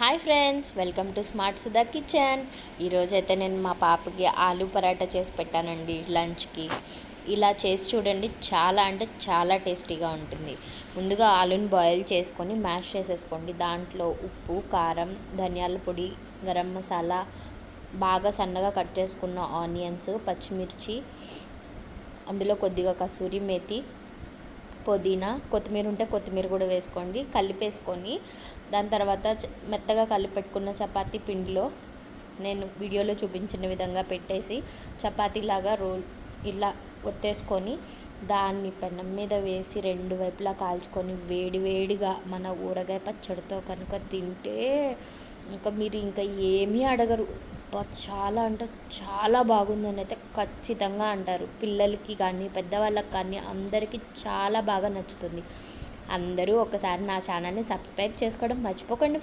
Hi friends welcome to smart Sudha kitchen. ఈరోజైతే నేను మా పాపకి ఆలూ పరాటా చేసి పెట్టానండి లంచ్కి. ఇలా చేసి చూడండి చాలా అంటే చాలా టేస్టీగా ఉంటుంది. ముందుగా ఆలుని బాయిల్ చేసుకొని మ్యాష్ చేసేసుకోండి. దాంట్లో ఉప్పు కారం ధనియాల పొడి గరం మసాలా బాగా సన్నగా కట్ చేసుకున్న ఆనియన్స్ పచ్చిమిర్చి అందులో కొద్దిగా కసూరి మేతి పుదీనా కొత్తిమీర ఉంటే కొత్తిమీర కూడా వేసుకోండి. కలిపేసుకొని దాని తర్వాత మెత్తగా కలిపెట్టుకున్న చపాతీ పిండిలో నేను వీడియోలో చూపించిన విధంగా పెట్టేసి చపాతీలాగా రోల్ ఇలా ఒత్తేసుకొని దాన్ని పెనం మీద వేసి రెండు వైపులా కాల్చుకొని వేడి వేడిగా మన ఊరగాయ పచ్చడితో కనుక తింటే ఇంకా మీరు ఇంకా ఏమీ అడగరు. అబ్బా, చాలా అంటే చాలా బాగుందని అయితే ఖచ్చితంగా అంటారు. పిల్లలకి కానీ పెద్దవాళ్ళకి కానీ అందరికీ చాలా బాగా నచ్చుతుంది. అందరూ ఒకసారి నా ఛానల్ని సబ్స్క్రైబ్ చేసుకోవడం మర్చిపోకండి.